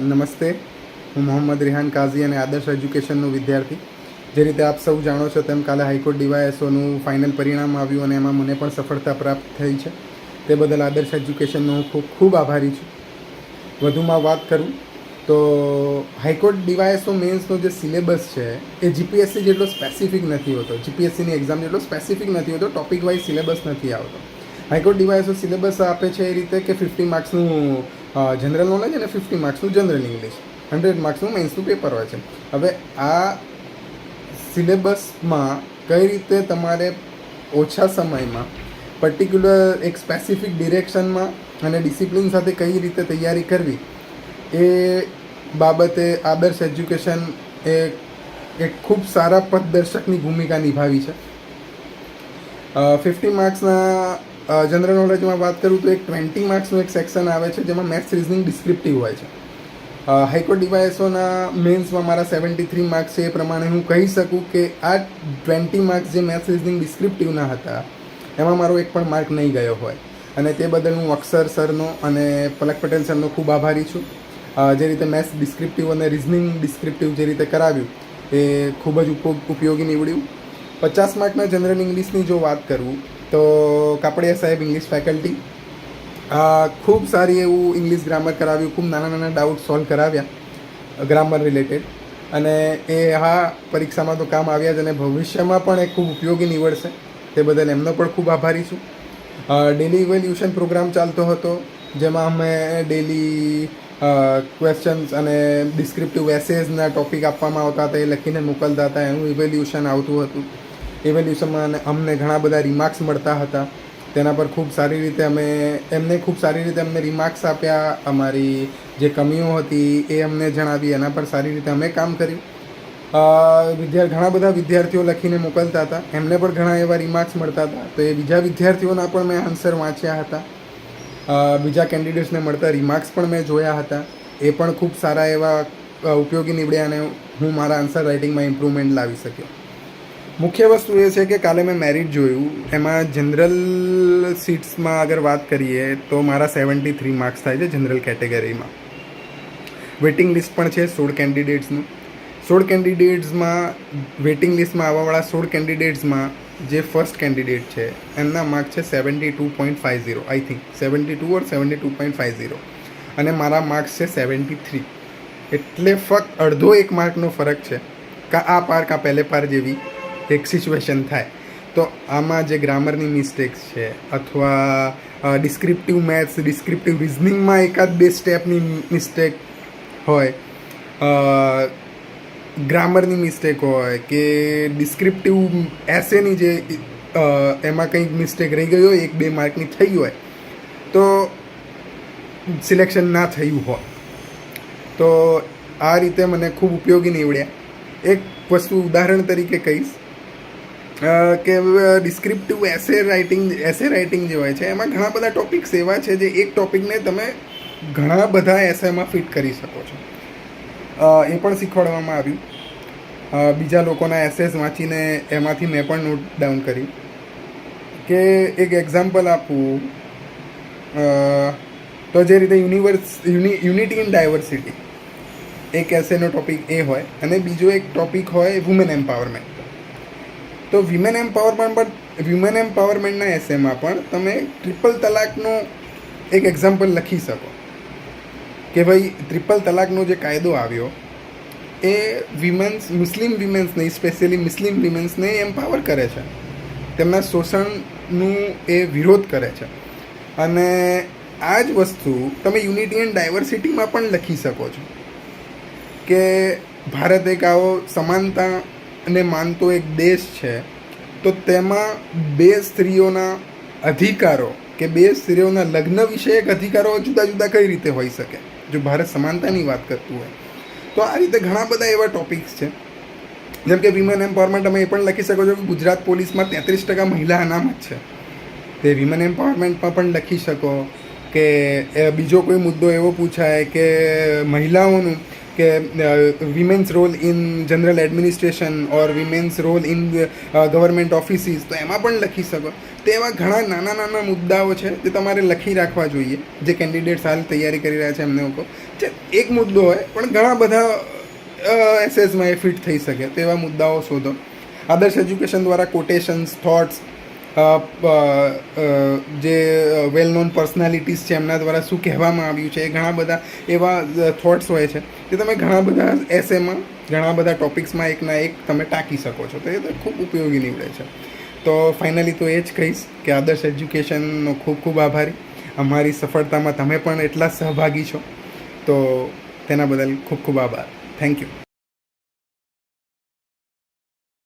નમસ્તે. હું મોહમ્મદ રિહાન કાઝી અને આદર્શ એજ્યુકેશનનો વિદ્યાર્થી. જે રીતે આપ સૌ જાણો છો તેમ કાલે હાઈકોર્ટ ડીવાયએસઓનું ફાઇનલ પરિણામ આવ્યું અને એમાં મને પણ સફળતા પ્રાપ્ત થઈ છે. તે બદલ આદર્શ એજ્યુકેશનનો હું ખૂબ ખૂબ આભારી છું. વધુમાં વાત કરું તો હાઈકોર્ટ ડીવાયએસઓ મેન્સનો જે સિલેબસ છે એ જીપીએસસી જેટલો સ્પેસિફિક નથી હોતો. જીપીએસસીની એક્ઝામ જેટલો સ્પેસિફિક નથી હોતો, ટોપિક વાઇઝ સિલેબસ નથી આવતો. હાઈકોર્ટ ડીવાયએસઓ સિલેબસ આપે છે એ રીતે કે ફિફ્ટી માર્ક્સનું જનરલ નોલેજ અને ફિફ્ટી માર્ક્સનું જનરલ ઇંગ્લિશ હંડ્રેડ માર્ક્સનું મેન્સનું પેપર હોય છે. હવે આ સિલેબસમાં કઈ રીતે તમારે ઓછા સમયમાં પર્ટિક્યુલર એક સ્પેસિફિક ડિરેક્શનમાં અને ડિસિપ્લિન સાથે કઈ રીતે તૈયારી કરવી, એ બાબતે આદર્શ એજ્યુકેશન એ એક ખૂબ સારા પથદર્શકની ભૂમિકા નિભાવી છે. ફિફ્ટી માર્ક્સના જનરલ નોલેજમાં વાત કરું તો એક ટ્વેન્ટી માર્ક્સનું એક સેક્શન આવે છે જેમાં મેથ્સ રિઝનિંગ ડિસ્ક્રિપ્ટિવ હોય છે. હાઈકોર્ટ ડિવાઇસોના મેન્સમાં મારા સેવન્ટી થ્રી માર્ક્સ છે. એ પ્રમાણે હું કહી શકું કે આ ટ્વેન્ટી માર્ક્સ જે મેથ્સ રિઝનિંગ ડિસ્ક્રિપ્ટિવના હતા, એમાં મારો એક પણ માર્ક નહીં ગયો હોય. અને તે બદલ હું અક્ષર સરનો અને પલક પટેલ સરનો ખૂબ આભારી છું. જે રીતે મેથ્સ ડિસ્ક્રિપ્ટિવ અને રિઝનિંગ ડિસ્ક્રિપ્ટિવ જે રીતે કરાવ્યું, એ ખૂબ જ ઉપ, ઉપયોગી નીવડ્યું. પચાસ માર્કના જનરલ ઇંગ્લિશની જો વાત કરું તો કાપડિયા સાહેબ ઇંગ્લિશ ફેકલ્ટી ખૂબ સારી એવું ઇંગ્લિશ ગ્રામર કરાવ્યું, ખૂબ નાના નાના ડાઉટ સોલ્વ કરાવ્યા ગ્રામર રિલેટેડ અને એ હા, પરીક્ષામાં તો કામ આવ્યા જ અને ભવિષ્યમાં પણ એ ખૂબ ઉપયોગી નીવડશે. તે બદલ એમનો પણ ખૂબ આભારી છું. ડેલી ઇવેલ્યુશન પ્રોગ્રામ ચાલતો હતો, જેમાં અમે ડેલી ક્વેશ્ચન્સ અને ડિસ્ક્રિપ્ટિવ એસેઝના ટોપિક આપવામાં આવતા હતા, એ લખીને મોકલતા હતા, એનું ઇવેલ્યુશન આવતું હતું. ઇવેલ્યુશનમાં અમને ઘણા બધા રિમાર્ક્સ મળતા હતા. તેના પર ખૂબ સારી રીતે અમે, એમને ખૂબ સારી રીતે અમને રિમાર્ક્સ આપ્યા. અમારી જે કમીઓ હતી એ અમને જણાવી, એના પર સારી રીતે અમે કામ કર્યું. વિદ્યાર્થી ઘણા બધા વિદ્યાર્થીઓ લખીને મોકલતા હતા. એમને પણ ઘણા એવા રિમાર્ક્સ મળતા હતા. તો એ બીજા વિદ્યાર્થીઓના પણ મેં આન્સર વાંચ્યા હતા. બીજા કેન્ડિડેટ્સને મળતા રિમાર્ક્સ પણ મેં જોયા હતા. એ પણ ખૂબ સારા એવા ઉપયોગી નીવડ્યા અને હું મારા આન્સર રાઇટિંગમાં ઇમ્પ્રુવમેન્ટ લાવી શક્યો. મુખ્ય વસ્તુ એ છે કે કાલે મેં મેરિટ જોયું. એમાં જનરલ સીટ્સમાં અગર વાત કરીએ તો મારા સેવન્ટી થ્રી માર્ક્સ થાય છે જનરલ કેટેગરીમાં વેટિંગ લિસ્ટ પણ છે સોળ કેન્ડિડેટ્સનું સોળ કેન્ડિડેટ્સમાં વેટિંગ લિસ્ટમાં આવવાવાળા સોળ કેન્ડિડેટ્સમાં જે ફર્સ્ટ કેન્ડિડેટ છે, એમના માર્ક છે seventy two point five zero I think seventy two or seventy two point five zero અને મારા માર્ક્સ છે સેવન્ટી થ્રી એટલે ફક્ત અડધો એક માર્કનો ફરક છે. કા આ પાર કા પહેલે પાર જેવી. એક સિચ્યુએશન થાય. તો આમાં જે ગ્રામરની મિસ્ટેક્સ છે અથવા ડિસ્ક્રિપ્ટિવ મેથ્સ ડિસ્ક્રિપ્ટિવ રિઝનિંગમાં એકાદ બે સ્ટેપની મિસ્ટેક હોય ગ્રામરની મિસ્ટેક હોય કે ડિસ્ક્રિપ્ટિવ એસેની જે એમાં કંઈક મિસ્ટેક રહી ગઈ હોય, એક બે માર્કની થઈ હોય, તો સિલેક્શન ના થયું હોય. તો આ રીતે મને ખૂબ ઉપયોગી નીવડ્યા. એક વસ્તુ ઉદાહરણ તરીકે કહીશ. કે descriptive essay writing essay writing જે હોય છે, એમાં ઘણા બધા ટોપિક્સ એવા છે જે એક ટોપિકને તમે ઘણા બધા એસેમાં ફિટ કરી શકો છો. એ પણ શીખવાડવામાં આવ્યું. બીજા લોકોના એસેસ વાંચીને એમાંથી મેં પણ નોટ ડાઉન કરી કે, એક એક્ઝામ્પલ આપું. તો જે રીતે યુનિવર્સ યુનિટી ઇન ડાયવર્સિટી એક એસેનો ટોપિક એ હોય અને બીજો એક ટોપિક હોય વુમેન એમ્પાવરમેન્ટ તો વિમેન એમ્પાવરમેન્ટ પણ વિમેન એમ્પાવરમેન્ટના એસેમાં પણ તમે ટ્રિપલ તલાકનું એક એક્ઝામ્પલ લખી શકો. કે ભાઈ ટ્રિપલ તલાકનો જે કાયદો આવ્યો, એ વિમેન્સ મુસ્લિમ વિમેન્સને સ્પેશિયલી મુસ્લિમ વિમેન્સને એમ્પાવર કરે છે. તેમના શોષણનું એ વિરોધ કરે છે. અને આ જ વસ્તુ તમે યુનિટી એન્ડ ડાયવર્સિટીમાં પણ લખી શકો છો. કે ભારત એક આવો સમાનતાને માનતો એક દેશ છે, તો તેમાં બે સ્ત્રીઓના અધિકારો કે બે સ્ત્રીઓના લગ્ન વિષયક અધિકારો જુદા જુદા કઈ રીતે હોઈ શકે? જો ભારત સમાનતાની વાત કરતું હોય, તો આ રીતે ઘણા બધા એવા ટોપિક્સ છે. જેમ કે વિમેન એમ્પાવરમેન્ટ તમે એ પણ લખી શકો છો કે ગુજરાત પોલીસમાં તેત્રીસ ટકા મહિલા અનામત છે. તે વિમેન એમ્પાવરમેન્ટમાં પણ લખી શકો કે બીજો કોઈ મુદ્દો એવો પૂછાય કે મહિલાઓનું કે women's role in general administration or women's role in government offices તો એમાં પણ લખી શકો. તો એવા ઘણા નાના નાના મુદ્દાઓ છે જે તમારે લખી રાખવા જોઈએ, જે કેન્ડિડેટ્સ હાલ તૈયારી કરી રહ્યા છે એમને લોકો. જે એક મુદ્દો હોય, પણ ઘણા બધા એસેસમાં એ ફિટ થઈ શકે તો એવા મુદ્દાઓ શોધો. આદર્શ એજ્યુકેશન દ્વારા કોટેશન્સ થોટ્સ જે વેલ નોન પર્સનાલિટીઝ છે, એમના દ્વારા શું કહેવામાં આવ્યું છે, એ ઘણા બધા એવા થોટ્સ હોય છે, જે તમે ઘણા બધા એસેમાં ઘણા બધા ટોપિક્સમાં એકના એક તમે ટાંકી શકો છો. તો એ તો ખૂબ ઉપયોગી નીવડે છે. તો ફાઇનલી તો એ જ કહીશ કે આદર્શ એજ્યુકેશનનો ખૂબ ખૂબ આભારી. અમારી સફળતામાં તમે પણ એટલા સહભાગી છો. તો તેના બદલ ખૂબ ખૂબ આભાર. Thank you